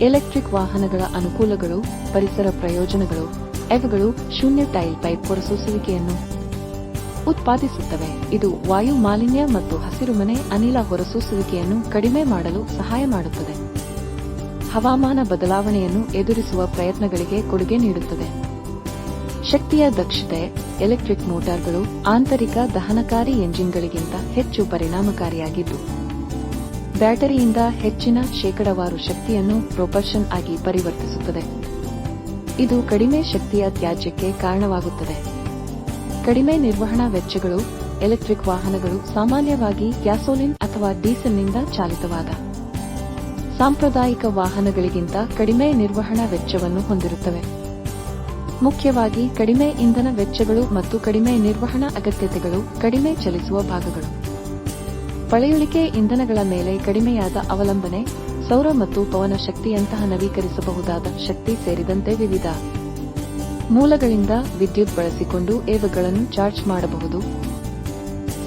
Electric ವಾಹನಗಳ ಅನುಕೂಲಗಳು, ಪರಿಸರ ಪ್ರಯೋಜನಗಳು ಇವುಗಳು ಶೂನ್ಯ ಟೈಲ್ ಪೈಪ್ ಹೊರಸೂಸುವಿಕೆಯನ್ನು ಉತ್ಪಾದಿಸುತ್ತವೆ. ಇದು ವಾಯು ಮಾಲಿನ್ಯ ಮತ್ತು ಹಸಿರುಮನೆ ಅನಿಲ ಹೊರಸೂಸುವಿಕೆಯನ್ನು ಕಡಿಮೆ ಮಾಡಲು ಸಹಾಯ ಮಾಡುತ್ತದೆ. ಹವಾಮಾನ ಬದಲಾವಣೆಯನ್ನು ಎದುರಿಸುವ ಪ್ರಯತ್ನಗಳಿಗೆ ಕೊಡುಗೆ ನೀಡುತ್ತದೆ. ಶಕ್ತಿಯ ದಕ್ಷತೆ, ಎಲೆಕ್ಟ್ರಿಕ್ ಮೋಟಾರ್ಗಳು ಆಂತರಿಕ ದಹನಕಾರಿ ಎಂಜಿನ್ಗಳಿಗಿಂತ ಹೆಚ್ಚು ಪರಿಣಾಮಕಾರಿಯಾಗಿದ್ದು ಬ್ಯಾಟರಿಯಿಂದ ಹೆಚ್ಚಿನ ಶೇಕಡವಾರು ಶಕ್ತಿಯನ್ನು ಪ್ರೊಪಲ್ಷನ್ ಆಗಿ ಪರಿವರ್ತಿಸುತ್ತದೆ. ಇದು ಕಡಿಮೆ ಶಕ್ತಿಯ ತ್ಯಾಜ್ಯಕ್ಕೆ ಕಾರಣವಾಗುತ್ತದೆ. ಕಡಿಮೆ ನಿರ್ವಹಣಾ ವೆಚ್ಚಗಳು, ಎಲೆಕ್ಟ್ರಿಕ್ ವಾಹನಗಳು ಸಾಮಾನ್ಯವಾಗಿ ಗ್ಯಾಸೋಲಿನ್ ಅಥವಾ ಡೀಸೆಲ್ನಿಂದ ಚಾಲಿತವಾದ. ಸಾಂಪ್ರದಾಯಿಕ ವಾಹನಗಳಿಗಿಂತ ಕಡಿಮೆ ನಿರ್ವಹಣಾ ವೆಚ್ಚವನ್ನು ಹೊಂದಿರುತ್ತವೆ. ಮುಖ್ಯವಾಗಿ ಕಡಿಮೆ ಇಂಧನ ವೆಚ್ಚಗಳು ಮತ್ತು ಕಡಿಮೆ ನಿರ್ವಹಣಾ ಅಗತ್ಯತೆಗಳು ಕಡಿಮೆ ಚಲಿಸುವ ಭಾಗಗಳು. ಪಳೆಯುಳಿಕೆ ಇಂಧನಗಳ ಮೇಲೆ ಕಡಿಮೆಯಾದ ಅವಲಂಬನೆ, ಸೌರ ಮತ್ತು ಪವನ ಶಕ್ತಿಯಂತಹ ನವೀಕರಿಸಬಹುದಾದ ಶಕ್ತಿ ಸೇರಿದಂತೆ ವಿವಿಧ. ಮೂಲಗಳಿಂದ ವಿದ್ಯುತ್ ಬಳಸಿಕೊಂಡು ಏವಗಳನ್ನು ಚಾರ್ಜ್ ಮಾಡಬಹುದು.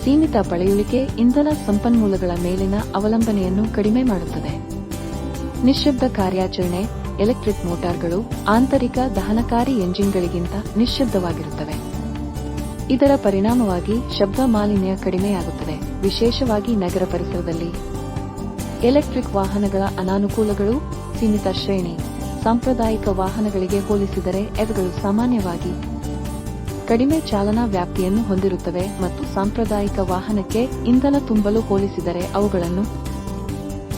ಸೀಮಿತ ಪಳೆಯುಳಿಕೆ ಇಂಧನ ಸಂಪನ್ಮೂಲಗಳ ಮೇಲಿನ ಅವಲಂಬನೆಯನ್ನು ಕಡಿಮೆ ಮಾಡುತ್ತದೆ. ನಿಶ್ಶಬ್ದ ಕಾರ್ಯಾಚರಣೆ, ಎಲೆಕ್ಟ್ರಿಕ್ ಮೋಟಾರ್ಗಳು, ಆಂತರಿಕ ದಹನಕಾರಿ ಎಂಜಿನ್ಗಳಿಗಿಂತ ನಿಶ್ಶಬ್ದವಾಗಿರುತ್ತವೆ. ಇದರ ಪರಿಣಾಮವಾಗಿ ಶಬ್ದ ಮಾಲಿನ್ಯ ಕಡಿಮೆಯಾಗುತ್ತದೆ. ವಿಶೇಷವಾಗಿ ನಗರ ಪರಿಸರದಲ್ಲಿ ಎಲೆಕ್ಟ್ರಿಕ್ ವಾಹನಗಳ ಅನಾನುಕೂಲಗಳು, ಸೀಮಿತ ಶ್ರೇಣಿ, ಸಾಂಪ್ರದಾಯಿಕ ವಾಹನಗಳಿಗೆ ಹೋಲಿಸಿದರೆ ಅವುಗಳು ಸಾಮಾನ್ಯವಾಗಿ ಕಡಿಮೆ ಚಾಲನಾ ವ್ಯಾಪ್ತಿಯನ್ನು ಹೊಂದಿರುತ್ತವೆ ಮತ್ತು ಸಾಂಪ್ರದಾಯಿಕ ವಾಹನಕ್ಕೆ ಇಂಧನ ತುಂಬಲು ಹೋಲಿಸಿದರೆ ಅವುಗಳನ್ನು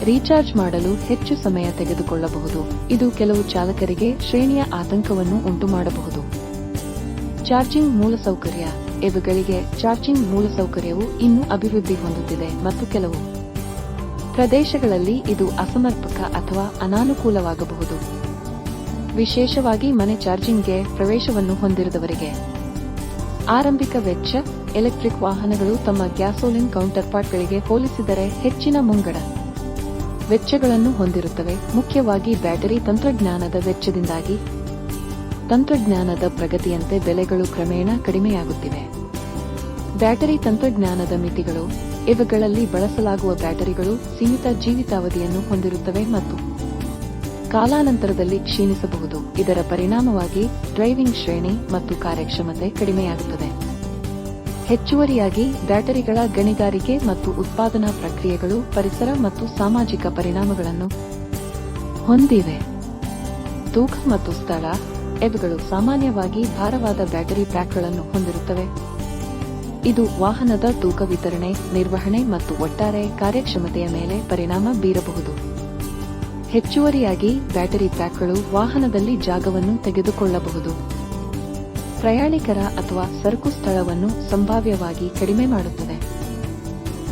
ರೀಚಾರ್ಜ್ ಮಾಡಲು ಹೆಚ್ಚು ಸಮಯ ತೆಗೆದುಕೊಳ್ಳಬಹುದು. ಇದು ಕೆಲವು ಚಾಲಕರಿಗೆ ಶ್ರೇಣಿಯ ಆತಂಕವನ್ನು ಉಂಟುಮಾಡಬಹುದು. ಚಾರ್ಜಿಂಗ್ ಮೂಲಸೌಕರ್ಯ. ಇವುಗಳಿಗೆ ಚಾರ್ಜಿಂಗ್ ಮೂಲಸೌಕರ್ಯವು ಇನ್ನೂ ಅಭಿವೃದ್ಧಿ ಹೊಂದುತ್ತಿದೆ ಮತ್ತು ಕೆಲವು ಪ್ರದೇಶಗಳಲ್ಲಿ ಇದು ಅಸಮರ್ಪಕ ಅಥವಾ ಅನಾನುಕೂಲವಾಗಬಹುದು. ವಿಶೇಷವಾಗಿ ಮನೆ ಚಾರ್ಜಿಂಗ್ಗೆ ಪ್ರವೇಶವನ್ನು ಹೊಂದಿರದವರಿಗೆ ಆರಂಭಿಕ ವೆಚ್ಚ, ಎಲೆಕ್ಟ್ರಿಕ್ ವಾಹನಗಳು ತಮ್ಮ ಗ್ಯಾಸೋಲಿನ್ ಕೌಂಟರ್ಪಾರ್ಟ್ಗಳಿಗೆ ಹೋಲಿಸಿದರೆ ಹೆಚ್ಚಿನ ಮುಂಗಡ. ವೆಚ್ಚಗಳನ್ನು ಹೊಂದಿರುತ್ತವೆ. ಮುಖ್ಯವಾಗಿ ಬ್ಯಾಟರಿ ತಂತ್ರಜ್ಞಾನದ ವೆಚ್ಚದಿಂದಾಗಿ ತಂತ್ರಜ್ಞಾನದ ಪ್ರಗತಿಯಂತೆ ಬೆಲೆಗಳು ಕ್ರಮೇಣ ಕಡಿಮೆಯಾಗುತ್ತಿವೆ. ಬ್ಯಾಟರಿ ತಂತ್ರಜ್ಞಾನದ ಮಿತಿಗಳು, ಇವುಗಳಲ್ಲಿ ಬಳಸಲಾಗುವ ಬ್ಯಾಟರಿಗಳು ಸೀಮಿತ ಜೀವಿತಾವಧಿಯನ್ನು ಹೊಂದಿರುತ್ತವೆ ಮತ್ತು ಕಾಲಾನಂತರದಲ್ಲಿ ಕ್ಷೀಣಿಸಬಹುದು. ಇದರ ಪರಿಣಾಮವಾಗಿ ಡ್ರೈವಿಂಗ್ ಶ್ರೇಣಿ ಮತ್ತು ಕಾರ್ಯಕ್ಷಮತೆ ಕಡಿಮೆಯಾಗುತ್ತದೆ. ಹೆಚ್ಚುವರಿಯಾಗಿ ಬ್ಯಾಟರಿಗಳ ಗಣಿಗಾರಿಕೆ ಮತ್ತು ಉತ್ಪಾದನಾ ಪ್ರಕ್ರಿಯೆಗಳು ಪರಿಸರ ಮತ್ತು ಸಾಮಾಜಿಕ ಪರಿಣಾಮಗಳನ್ನು ಹೊಂದಿವೆ. ತೂಕ ಮತ್ತು ಸ್ಥಳ ಇವುಗಳು ಸಾಮಾನ್ಯವಾಗಿ ಭಾರವಾದ ಬ್ಯಾಟರಿ ಪ್ಯಾಕ್ಗಳನ್ನು ಹೊಂದಿರುತ್ತವೆ. ಇದು ವಾಹನದ ತೂಕ ವಿತರಣೆ, ನಿರ್ವಹಣೆ ಮತ್ತು ಒಟ್ಟಾರೆ ಕಾರ್ಯಕ್ಷಮತೆಯ ಮೇಲೆ ಪರಿಣಾಮ ಬೀರಬಹುದು. ಹೆಚ್ಚುವರಿಯಾಗಿ ಬ್ಯಾಟರಿ ಪ್ಯಾಕ್ಗಳು ವಾಹನದಲ್ಲಿ ಜಾಗವನ್ನು ತೆಗೆದುಕೊಳ್ಳಬಹುದು. ಪ್ರಯಾಣಿಕರ ಅಥವಾ ಸರಕು ಸ್ಥಳವನ್ನು ಸಂಭಾವ್ಯವಾಗಿ ಕಡಿಮೆ ಮಾಡುತ್ತದೆ.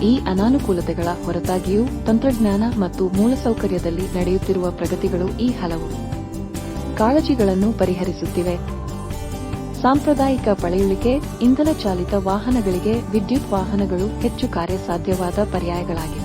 ಈ ಅನಾನುಕೂಲತೆಗಳ ಹೊರತಾಗಿಯೂ ತಂತ್ರಜ್ಞಾನ ಮತ್ತು ಮೂಲಸೌಕರ್ಯದಲ್ಲಿ ನಡೆಯುತ್ತಿರುವ ಪ್ರಗತಿಗಳು ಈ ಹಲವು. ಕಾಳಜಿಗಳನ್ನು ಪರಿಹರಿಸುತ್ತಿವೆ. ಸಾಂಪ್ರದಾಯಿಕ ಪಳೆಯುಳಿಕೆ ಇಂಧನ ಚಾಲಿತ ವಾಹನಗಳಿಗೆ ವಿದ್ಯುತ್ ವಾಹನಗಳು ಹೆಚ್ಚು ಕಾರ್ಯಸಾಧ್ಯವಾದ ಪರ್ಯಾಯಗಳಾಗಿವೆ.